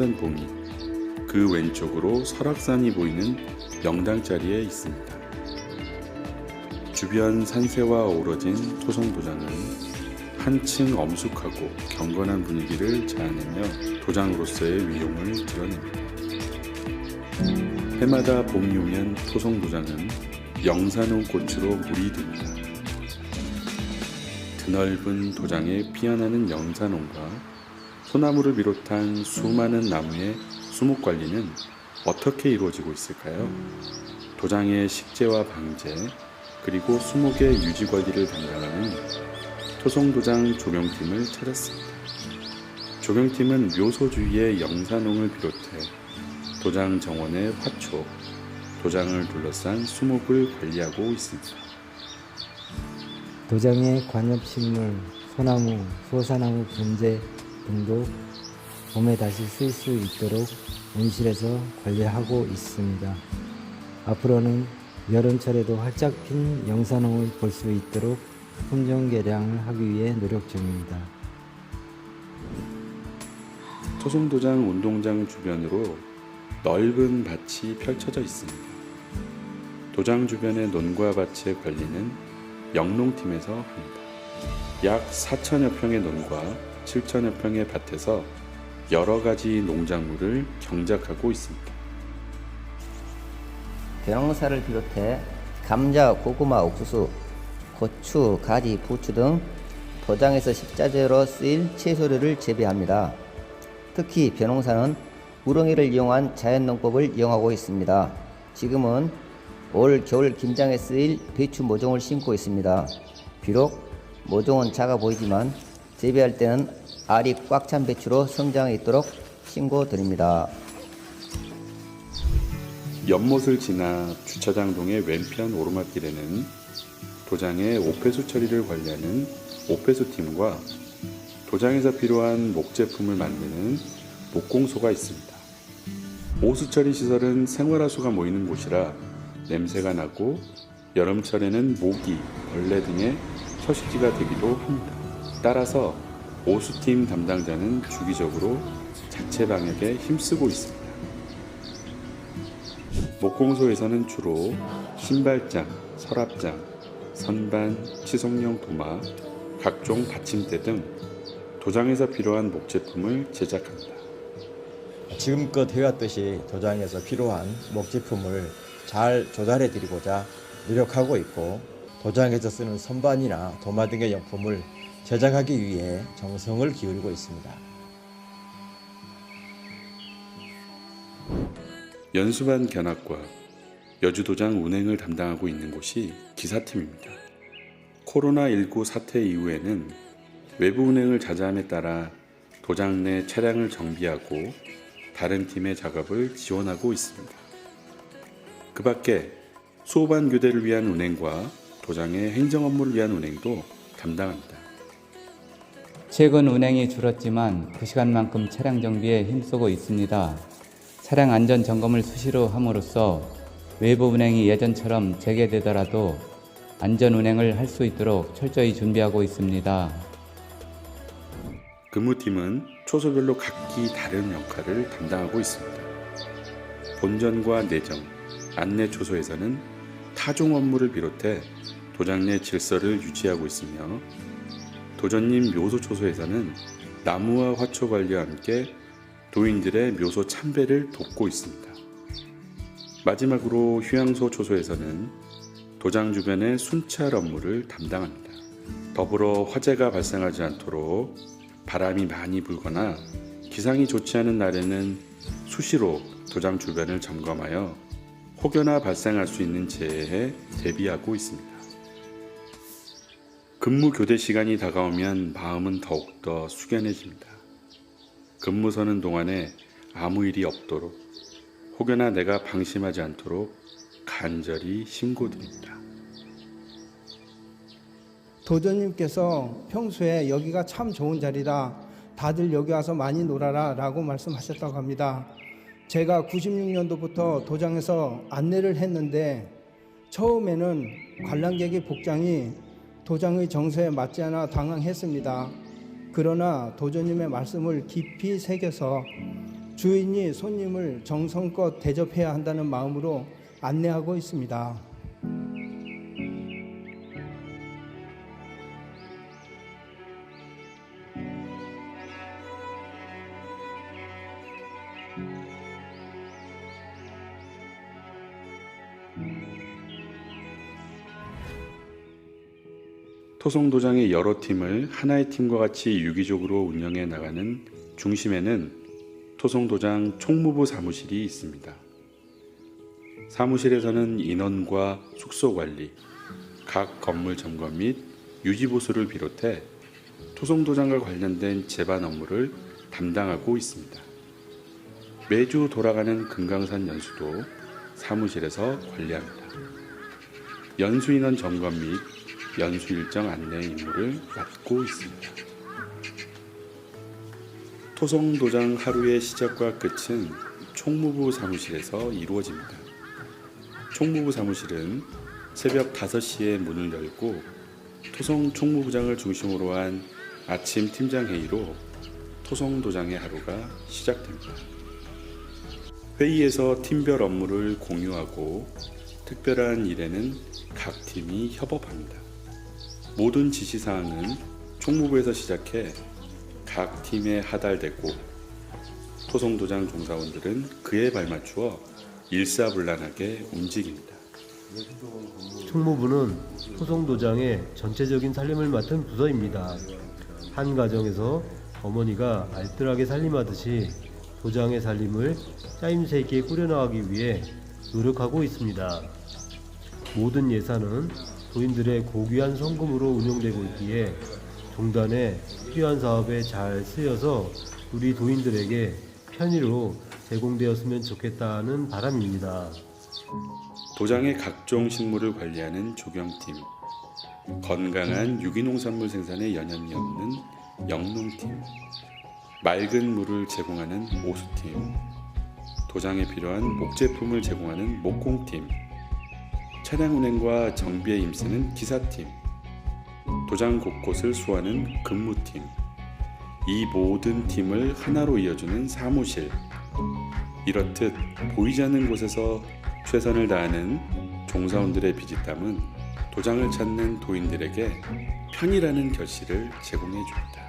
신선 봉이 그 왼쪽으로 설악산이 보이는 명당 자리에 있습니다. 주변 산세와 어우러진 토성도장은 한층 엄숙하고 경건한 분위기를 자아내며 도장으로서의 위용을 드러냅니다. 해마다 봄이 오면 토성도장은 영산홍 꽃으로 물이 듭니다. 드넓은 도장에 피어나는 영산홍과 소나무를 비롯한 수많은 나무의 수목 관리는 어떻게 이루어지고 있을까요? 도장의 식재와 방제, 그리고 수목의 유지 관리를 담당하는 토송도장 조명팀을 찾았습니다. 조명팀은 묘소 주위의 영산홍을 비롯해 도장 정원의 화초, 도장을 둘러싼 수목을 관리하고 있습니다. 도장의 관엽식물, 소나무, 소사나무 분재 등도 봄에 다시 쓸 수 있도록 온실에서 관리하고 있습니다. 앞으로는 여름철에도 활짝 핀 영산홍을 볼 수 있도록 품종 개량을 하기 위해 노력 중입니다. 토송도장 운동장 주변으로 넓은 밭이 펼쳐져 있습니다. 도장 주변의 논과 밭의 관리는 영농팀에서 합니다. 약 4천여 평의 논과 7천여 평의 밭에서 여러 가지 농작물을 경작하고 있습니다. 벼농사를 비롯해 감자, 고구마, 옥수수, 고추, 가지, 부추 등 도장에서 식자재로 쓰일 채소류를 재배합니다. 특히 벼농사는 우렁이를 이용한 자연농법을 이용하고 있습니다. 지금은 올 겨울 김장에 쓰일 배추 모종을 심고 있습니다. 비록 모종은 작아 보이지만 재배할 때는 알이 꽉 찬 배추로 성장해 있도록 신고 드립니다. 연못을 지나 주차장동의 왼편 오르막길에는 도장의 오폐수 처리를 관리하는 오폐수 팀과 도장에서 필요한 목 제품을 만드는 목공소가 있습니다. 오수 처리 시설은 생활하수가 모이는 곳이라 냄새가 나고 여름철에는 모기, 벌레 등의 서식지가 되기도 합니다. 따라서 오수팀 담당자는 주기적으로 자체 방역에 힘쓰고 있습니다. 목공소에서는 주로 신발장, 서랍장, 선반, 치석용 도마, 각종 받침대 등 도장에서 필요한 목제품을 제작합니다. 지금껏 해왔듯이 도장에서 필요한 목제품을 잘 조달해 드리고자 노력하고 있고 도장에서 쓰는 선반이나 도마 등의 용품을 제작하기 위해 정성을 기울이고 있습니다. 연수반 견학과 여주도장 운행을 담당하고 있는 곳이 기사팀입니다. 코로나19 사태 이후에는 외부 운행을 자제함에 따라 도장 내 차량을 정비하고 다른 팀의 작업을 지원하고 있습니다. 그 밖에 수호반 교대를 위한 운행과 도장의 행정 업무를 위한 운행도 담당합니다. 최근 운행이 줄었지만 그 시간만큼 차량 정비에 힘쓰고 있습니다. 차량 안전 점검을 수시로 함으로써 외부 운행이 예전처럼 재개되더라도 안전 운행을 할 수 있도록 철저히 준비하고 있습니다. 근무팀은 초소별로 각기 다른 역할을 담당하고 있습니다. 본전과 내정, 안내 초소에서는 타종 업무를 비롯해 도장 내 질서를 유지하고 있으며 도전님 묘소 초소에서는 나무와 화초 관리와 함께 도인들의 묘소 참배를 돕고 있습니다. 마지막으로 휴양소 초소에서는 도장 주변의 순찰 업무를 담당합니다. 더불어 화재가 발생하지 않도록 바람이 많이 불거나 기상이 좋지 않은 날에는 수시로 도장 주변을 점검하여 혹여나 발생할 수 있는 재해에 대비하고 있습니다. 근무 교대 시간이 다가오면 마음은 더욱더 숙연해집니다. 근무 서는 동안에 아무 일이 없도록 혹여나 내가 방심하지 않도록 간절히 신고드립니다. 도전님께서 평소에 여기가 참 좋은 자리다. 다들 여기 와서 많이 놀아라 라고 말씀하셨다고 합니다. 제가 96년도부터 도장에서 안내를 했는데 처음에는 관람객의 복장이 도장의 정서에 맞지 않아 당황했습니다. 그러나 도전님의 말씀을 깊이 새겨서 주인이 손님을 정성껏 대접해야 한다는 마음으로 안내하고 있습니다. 토송도장의 여러 팀을 하나의 팀과 같이 유기적으로 운영해 나가는 중심에는 토송도장 총무부 사무실이 있습니다. 사무실에서는 인원과 숙소 관리, 각 건물 점검 및 유지 보수를 비롯해 토송도장과 관련된 제반 업무를 담당하고 있습니다. 매주 돌아가는 금강산 연수도 사무실에서 관리합니다. 연수 인원 점검 및 연수 일정 안내 임무를 맡고 있습니다. 토송 도장 하루의 시작과 끝은 총무부 사무실에서 이루어집니다. 총무부 사무실은 새벽 5시에 문을 열고 토송 총무부장을 중심으로 한 아침 팀장 회의로 토송 도장의 하루가 시작됩니다. 회의에서 팀별 업무를 공유하고 특별한 일에는 각 팀이 협업합니다. 모든 지시사항은 총무부에서 시작해 각 팀에 하달되고 토송도장 종사원들은 그에 발맞추어 일사불란하게 움직입니다. 총무부는 토송도장의 전체적인 살림을 맡은 부서입니다. 한 가정에서 어머니가 알뜰하게 살림하듯이 도장의 살림을 짜임새 있게 꾸려나가기 위해 노력하고 있습니다. 모든 예산은 도인들의 고귀한 성금으로 운영되고 있기에 종단에 필요한 사업에 잘 쓰여서 우리 도인들에게 편의로 제공되었으면 좋겠다는 바람입니다. 도장의 각종 식물을 관리하는 조경팀, 건강한 유기농산물 생산에 연연이 없는 영농팀, 맑은 물을 제공하는 오수팀, 도장에 필요한 목제품을 제공하는 목공팀, 차량 운행과 정비에 힘쓰는 기사팀, 도장 곳곳을 수하는 근무팀, 이 모든 팀을 하나로 이어주는 사무실, 이렇듯 보이지 않는 곳에서 최선을 다하는 종사원들의 비지땀은 도장을 찾는 도인들에게 편이라는 결실을 제공해 줍니다.